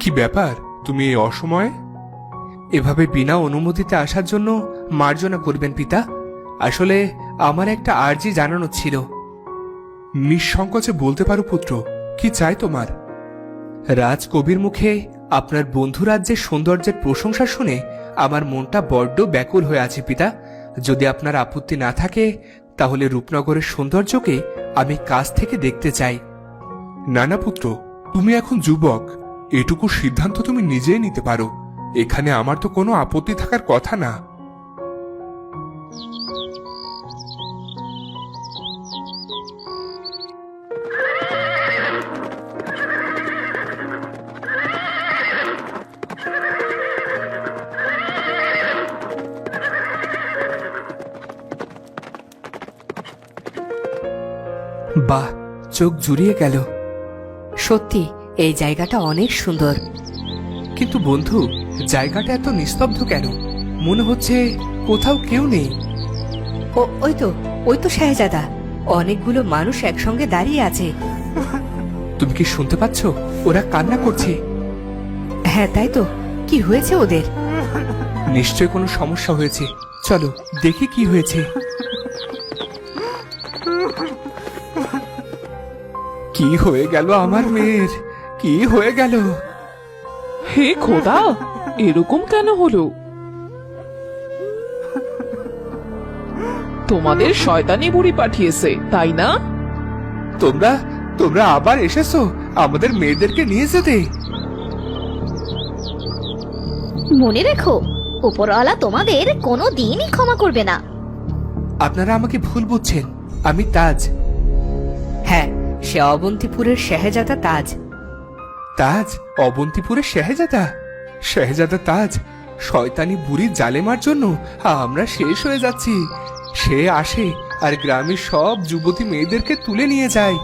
কি ব্যাপার? তুমি এই অসময়ে? এভাবে বিনা অনুমতিতে আসার জন্য মার্জনা করবেন পিতা। আসলে আমার একটা আর্জি জানানো ছিল। নিঃসংকোচে বলতে পারো পুত্র, কি চাই তোমার? রাজ কবির মুখে আপনার বন্ধু রাজ্যের সৌন্দর্যের প্রশংসা শুনে আমার মনটা বড্ড ব্যাকুল হয়ে আছে পিতা। যদি আপনার আপত্তি না থাকে, তাহলে রূপনগরের সৌন্দর্যকে আমি কাছ থেকে দেখতে চাই। নানা পুত্র, তুমি এখন যুবক। এটুকু সিদ্ধান্ত তুমি নিজেই নিতে পারো। এখানে আমার তো কোনো আপত্তি থাকার কথা না। বাহ, চোখ জুড়িয়ে গেল। সত্যি এই জায়গাটা অনেক সুন্দর। কিন্তু বন্ধু জায়গাটা এত নিস্তব্ধ কেন? মনে হচ্ছে কোথাও কেউ নেই। ও ওই তো ওই তো শাহজাদা। অনেকগুলো মানুষ একসঙ্গে দাঁড়িয়ে আছে। তুমি কি শুনতে পাচ্ছ? ওরা কান্না করছে। হ্যাঁ তাই তো। কি হয়েছে ওদের? নিশ্চয় কোনো সমস্যা হয়েছে। চলো দেখি কি হয়েছে। কি হয়ে গেল আমার মেয়ের? কি হয়ে গেল? হে খোদা এরকম কেন হলো? তোমাদের শয়তানি বুড়ি পাঠিয়েছে তাই না? তোমরা তোমরা আবার এসেছ আমাদের মেয়েদেরকে নিয়ে যেতে। মনে রেখো উপরওয়ালা তোমাদের কোনো দিনই ক্ষমা করবে না। আপনারা আমাকে ভুল বুঝছেন আমি তাজ। সে অবন্তিপুরের শেহজাদা তাজ। তাজ? অবন্তিপুরের শেহজাদা? শেহজাদা তাজ শয়তানি বুড়ি জালেমার জন্য আমরা শেষ হয়ে যাচ্ছি। সে আসে আর গ্রামের সব যুবতী মেয়েদেরকে তুলে নিয়ে যায়।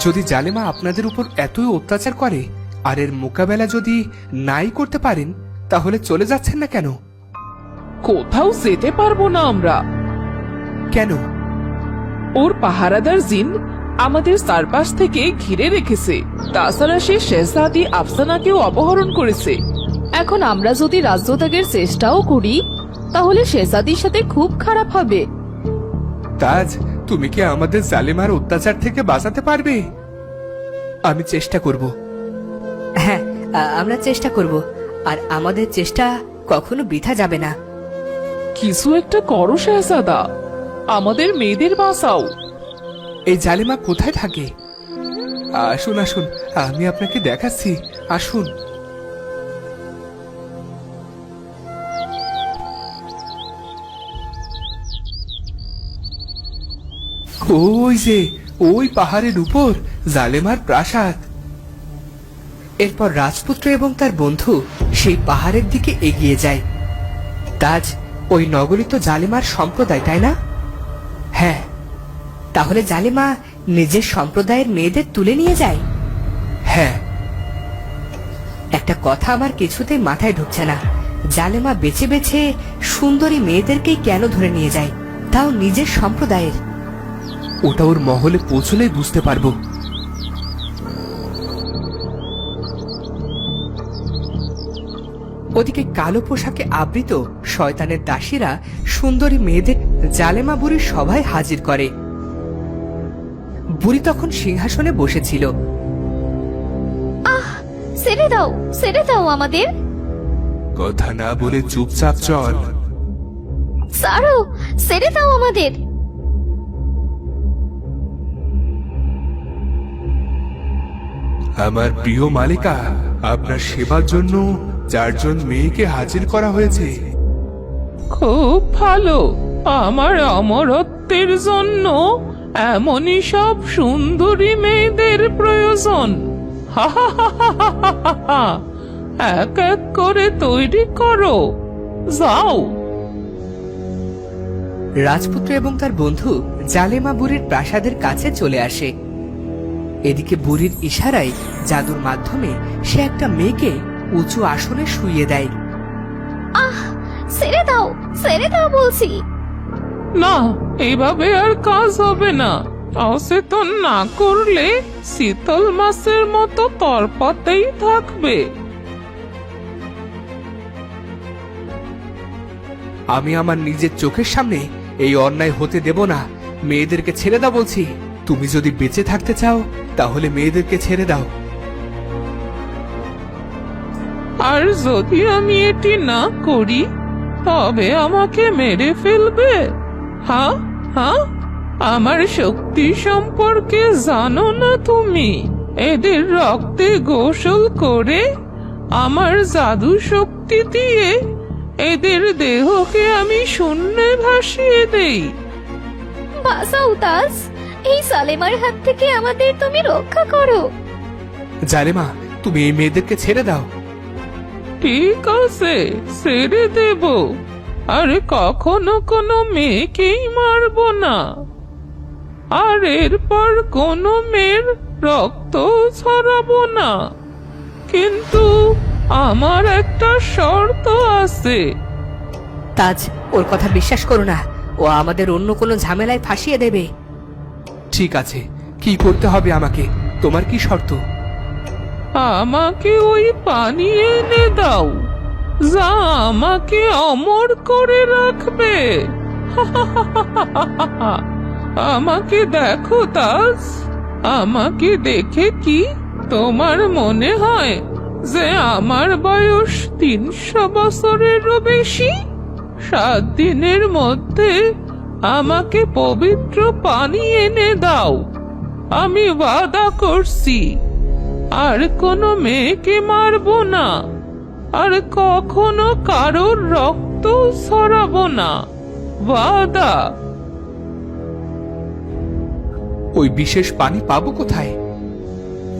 যদি জালেমা আপনাদের উপর এতই অত্যাচার করে আর এর মোকাবেলা যদি নাই করতে পারেন তাহলে চলে যাচ্ছেন না কেন? কোথাও যেতে পারব না আমরা। কেন? ওর পাহারাদার জিন আমাদের চারপাশ থেকে ঘিরে রেখেছে। তাছাড়া সে শেহজাদি আফসানাকেও অপহরণ করেছে। এখন আমরা যদি রাজ্যত্যাগের চেষ্টাও করি তাহলে শেজাদির সাথে খুব খারাপ হবে। তাজ তুমি কি আমাদের জালেমার অত্যাচার থেকে বাঁচাতে পারবে? আমি চেষ্টা করব। হ্যাঁ আমরা চেষ্টা করব। আর আমাদের চেষ্টা কখনো বৃথা যাবে না। কিছু একটা করো শেহজাদা আমাদের মেয়েদের বাঁচাও। এই জালিমা কোথায় থাকে? আসুন আসুন, আমি আপনাকে দেখাচ্ছি। আসুন। ওই যে, ওই পাহাড়ের উপর জালেমার প্রাসাদ। এরপর রাজপুত্র এবং তার বন্ধু সেই পাহাড়ের দিকে এগিয়ে যায়। তাজ ওই নগরী তো জালিমার সম্প্রদায়, তাই না? হ্যাঁ। তাহলে জালিমা নিজের সম্প্রদায়ের মেয়েদের তুলে নিয়ে যায়? হ্যাঁ। একটা কথা আমার কিছুতেই মাথায় ঢুকছে না। জালেমা বেছে বেছে সুন্দরী মেয়েদেরকেই কেন ধরে নিয়ে যায়? তাও নিজের সম্প্রদায়ের। ওটা ওর মহলে পৌঁছলেই বুঝতে পারব। ওদিকে কালো পোশাকে আবৃত শয়তানের দাসীরা সুন্দরী মেয়েদের জালেমা বুড়ির সভায় হাজির করে। বুড়ি তখন সিংহাসনে বসেছিল। ছেড়ে দাও ছেড়ে দাও আমাদের। কথা না বলে চুপচাপ চল। ছাড়ো ছেড়ে দাও আমাদের। আমার প্রিয় মালিকা আপনার সেবার জন্য চারজন মেয়েকে হাজির করা হয়েছে। খুব ভালো আমার অমরত্বের জন্য। এমনই সব সুন্দরী মেয়েদের প্রয়োজন। হা হা হা হা এক এক করে তৈরি করো। যাও। রাজপুত্র এবং তার বন্ধু জালেমা বুড়ির প্রাসাদের কাছে চলে আসে। এদিকে বুড়ির ইশারায় জাদুর মাধ্যমে সে একটা মেয়েকে উঁচু আসনে শুইয়ে দেয়। আহ ছেড়ে দাও ছেড়ে দাও বলছি। না এভাবে আর কাজ হবে না। অচেতন না করলে শীতল মাছের মতো তরপাতেই থাকবে। আমি আমার নিজের চোখের সামনে এই অন্যায় হতে দেব না। মেয়েদেরকে ছেড়ে দাও বলছি। তুমি যদি বেঁচে থাকতে চাও তাহলে মেয়েদেরকে ছেড়ে দাও। আর যদি আমি এটি না করি তবে আমাকে মেরে ফেলবে। হ্যাঁ হ্যাঁ আমার শক্তি সম্পর্কে জানো না তুমি? এদের রক্তে গোসল করে আমার জাদু শক্তি দিয়ে এদের দেহকে আমি শূন্যে ভাসিয়ে দেই। বাসাও তাজ এই সালেমার হাত থেকে আমাদের তুমি রক্ষা করো। জালেমা তুমি এই মেয়েদেরকে ছেড়ে দাও। ঠিক আছে ছেড়ে দেব। আরে কখনো কোনো মেয়েকেই মারবো না। আর এরপর কোনো মেয়ের রক্ত ছড়াবো না। কিন্তু আমার একটা শর্ত আছে। তাজ ওর কথা বিশ্বাস করো না। ও আমাদের অন্য কোনো ঝামেলায় ফাঁসিয়ে দেবে। ঠিক আছে কি করতে হবে আমাকে? তোমার কি শর্ত? আমাকে ওই পানি এনে দাও। যা আমাকে অমর করে রাখবে। আমাকে দেখো তাজ আমাকে দেখে কি তোমার মনে হয় যে আমার বয়স তিনশো বছরেরও বেশি? সাত দিনের মধ্যে আমাকে পবিত্র পানি এনে দাও। আমি ওয়াদা করছি, আর কোনো মেয়েকে মারবো না। আর কখনো কারোর রক্ত ছড়াবো না। ওয়াদা ওই বিশেষ পানি পাবো কোথায়?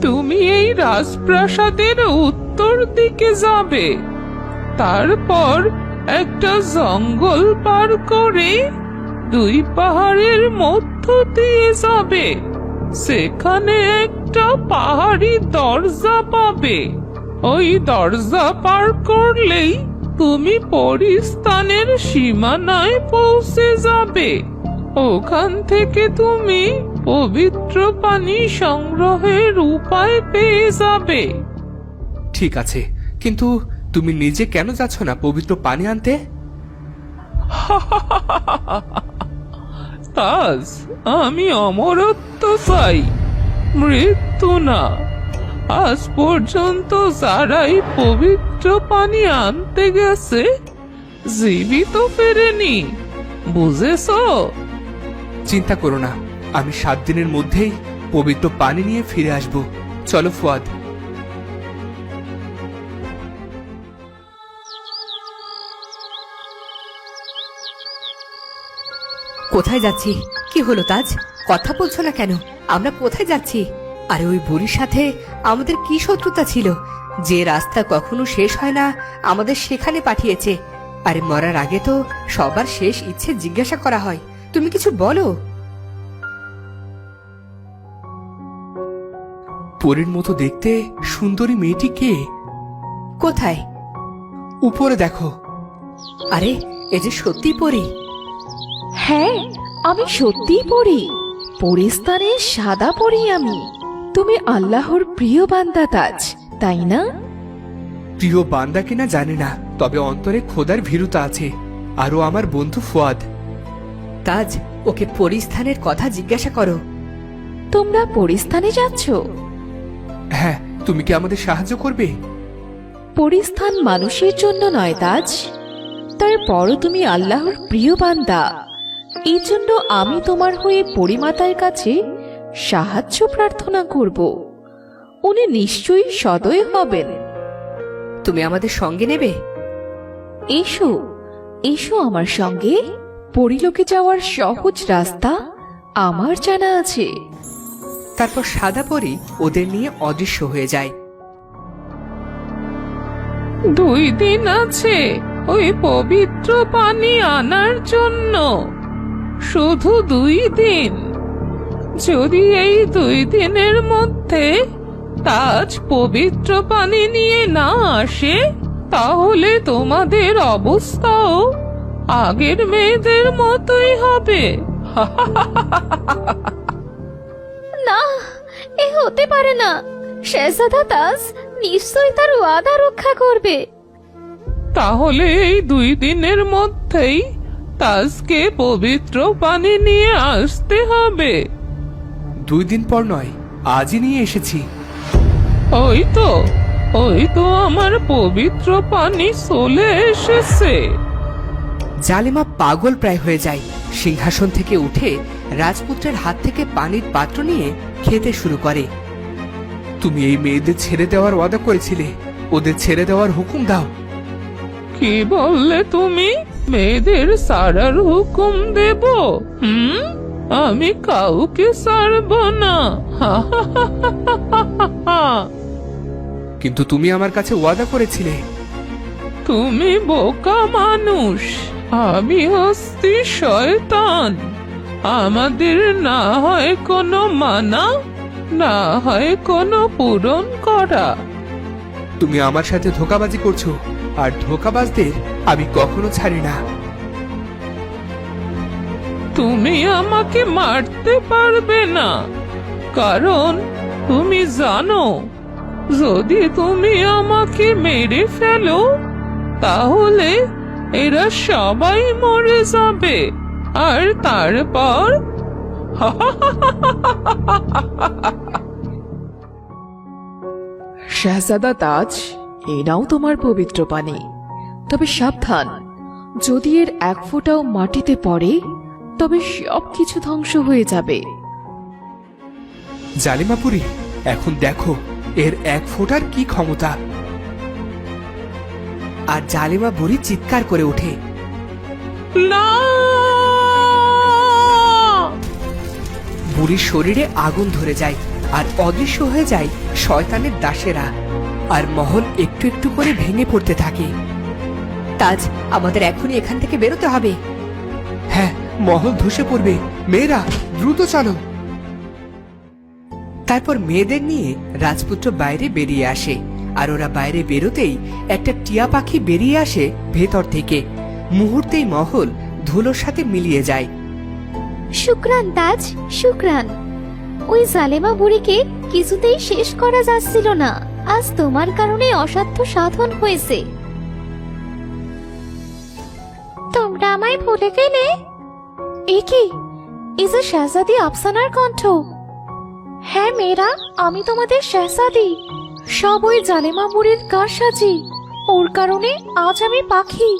তুমি এই রাজপ্রাসাদের উত্তর দিকে যাবে। তারপর একটা জঙ্গল পার করে দুই পাহাড়ের মধ্য দিয়ে যাবে। সেখানে একটা পাহাড়ি দরজা পাবে। ওই দরজা পার করলেই তুমি পরিস্থানের সীমানায় পৌঁছে যাবে। ওখান থেকে তুমি পবিত্র পানি সংগ্রহের উপায় পেয়ে যাবে। ঠিক আছে কিন্তু তুমি নিজে কেন যাচ্ছ না পবিত্র পানি আনতে? তাজ আমি অমরত্ব চাই মৃত্যু না। আজ পর্যন্ত যারাই পবিত্র পানি আনতে গেছে জীবিত ফেরেনি। বুঝেছ? চিন্তা করো না আমি সাত দিনের মধ্যেই পবিত্র পানি নিয়ে ফিরে আসব। চলো ফুয়াদ। কোথায় যাচ্ছি? কি হলো তাজ? কথা বলছো না কেন? আমরা কোথায় যাচ্ছি? আরে ওই বুড়ির সাথে আমাদের কি শত্রুতা ছিল? যে রাস্তা কখনো শেষ হয় না আমাদের সেখানে পাঠিয়েছে। আরে মরার আগে তো সবার শেষ ইচ্ছে জিজ্ঞাসা করা হয়। তুমি কিছু বলো? পরের মতো দেখতে সুন্দরী মেয়েটি কে? কোথায়? উপরে দেখো। আরে এ যে সত্যি পড়ি হ্যাঁ আমি সত্যিই পড়ি পরিস্তানে সাদা পড়ি আমি। তুমি আল্লাহর প্রিয় বান্দা তাজ তাই না? প্রিয় বান্দা কিনা জানি না তবে অন্তরে খোদার ভীরুতা আছে আরও আমার বন্ধু ফুয়াদ। তাজ ওকে পরিস্থানের কথা জিজ্ঞাসা করো। তোমরা পরিস্থানে যাচ্ছ? হ্যাঁ তুমি কি আমাদের সাহায্য করবে? পরিস্থান মানুষের জন্য নয় তাজ তারপরও তুমি আল্লাহর প্রিয় বান্দা। এই জন্য আমি তোমার হয়ে পরিমাতার কাছে সাহায্য প্রার্থনা করব। উনি নিশ্চয়ই সদয় হবেন। তুমি আমাদের সঙ্গে নেবে? এসো এসো আমার সঙ্গে। পরিলোকে যাওয়ার সহজ রাস্তা আমার জানা আছে। তারপর সাদা পরি ওদের নিয়ে অদৃশ্য হয়ে যায়। দুই দিন আছে ওই পবিত্র পানি আনার জন্য। শুধু দুই দিন। যদি এই দুই দিনের মধ্যে তাজ পবিত্র পানি নিয়ে না আসে তাহলে তোমাদের অবস্থাও আগের মেয়েদের মতোই হবে। না এ হতে পারে না। শেহজাদা তাজ নিশ্চয়ই তার ওয়াদা রক্ষা করবে। তাহলে এই দুই দিনের মধ্যেই তাজকে পবিত্র পানি নিয়ে আসতে হবে। দুই দিন পর নয় আজই নিয়ে এসেছি। ওই তো ওই তো আমার পবিত্র পানি চলে এসেছে। জালিমা পাগল প্রায় হয়ে যায়। সিংহাসন থেকে উঠে রাজপুত্রের হাত থেকে পানির পাত্র নিয়ে খেতে শুরু করে। তুমি এই মেয়েদের ছেড়ে দেওয়ার ওয়াদা করেছিলে। ওদের ছেড়ে দেওয়ার হুকুম দাও। কি বললে তুমি? মেয়েদের সারার হুকুম দেব হুম? আমি কাউকে সারব না। কিন্তু তুমি আমার কাছে ওয়াদা করেছিলে। তুমি বোকা মানুষ। আমি হস্তি শয়তান। আমাদের না হয় কোনো মানা না হয় কোনো পূরণ করা। তুমি আমার সাথে ধোকাবাজি করছ আর ধোকাবাজদের আমি কখনো ছাড়ি না। তুমি আমাকে মারতে পারবে না। কারণ তুমি জানো, যদি তুমি আমাকে মেরে ফেলো, তাহলে এরা সবাই মরে যাবে। আর তারপর শাহজাদা তাজ এনাও তোমার পবিত্র পানি। তবে সাবধান, যদি এর এক ফোঁটাও মাটিতে পড়ে তবে সব কিছু ধ্বংস হয়ে যাবে। জালিমাপুরি এখন দেখো এর এক ফোঁটার কি ক্ষমতা। আর জালিমা বুড়ি চিৎকার করে ওঠে। না! বুড়ির শরীরে আগুন ধরে যায় আর অদৃশ্য হয়ে যায় শয়তানের দাসেরা আর মহল একটু একটু করে ভেঙে পড়তে থাকে। তাজ আমাদের এখনই এখান থেকে বেরোতে হবে। মহল ধসে পড়বে। মেয়েরা, দ্রুত চলো। তারপর মেয়েদের নিয়ে রাজপুত্র বাইরে বেরিয়ে আসে। আর ওরা বাইরে বেরোতেই একটা টিয়া পাখি বেরিয়ে আসে ভেতর থেকে। মুহূর্তেই মহল ধুলোর সাথে মিলিয়ে যায়। শুক্রান, তাজ, শুক্রান। ওই জালেমা বুড়িকে কিছুতেই শেষ করা যাচ্ছিল না। আজ তোমার কারণে অসাধ্য সাধন হয়েছে। তোমরা আমায় ভুলে গেলে? এ কি? এই যে শাহজাদি আফসানার কণ্ঠ। হ্যাঁ মেয়েরা, আমি তোমাদের শাহজাদি। সব ওই জালেমা বুড়ির কারসাজি। ওর কারণে আজ আমি পাখি।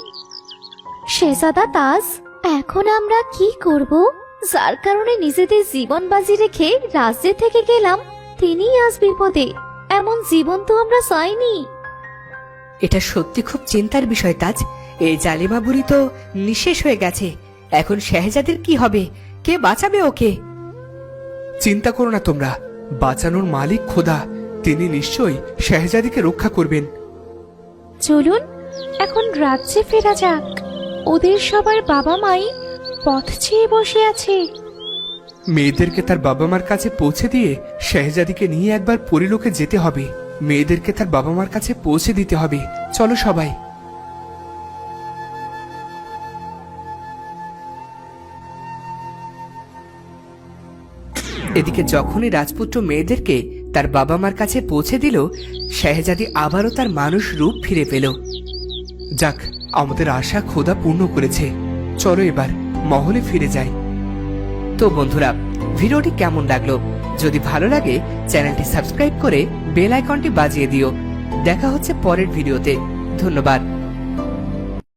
শেজাদা তাজ, এখন আমরা কি করব? যার কারণে নিজেদের জীবন বাজি রেখে রাজ্যে থেকে গেলাম, তিনিই আজ বিপদে। এমন জীবন তো আমরা চাইনি। এটা সত্যি খুব চিন্তার বিষয় তাজ। এই জালিমা বুড়ি তো নিঃশেষ হয়ে গেছে। এখন শাহজাদের কি হবে? কে বাঁচাবে ওকে? চিন্তা করো না তোমরা। বাঁচানোর মালিক খোদা। তিনি নিশ্চয়ই শাহজাদিকে রক্ষা করবেন। চলুন এখন রাজ্যে ফেরা যাক। ওদের সবার বাবা মাই পথ চেয়ে বসে আছে। মেয়েদেরকে তার বাবা মার কাছে পৌঁছে দিয়ে শাহজাদিকে নিয়ে একবার পরিলোকে যেতে হবে। মেয়েদেরকে তার বাবা মার কাছে পৌঁছে দিতে হবে। চলো সবাই। এদিকে যখনই রাজপুত্র মেয়েদেরকে তার বাবা মার কাছে পৌঁছে দিল, শাহজাদি আবারও তার মানুষ রূপ ফিরে পেল। যাক, আমাদের আশা খোদা পূর্ণ করেছে। চলো এবার মহলে ফিরে যাই। তো বন্ধুরা, ভিডিওটি কেমন লাগল? যদি ভালো লাগে, চ্যানেলটি সাবস্ক্রাইব করে বেল আইকনটি বাজিয়ে দিও। দেখা হচ্ছে পরের ভিডিওতে। ধন্যবাদ।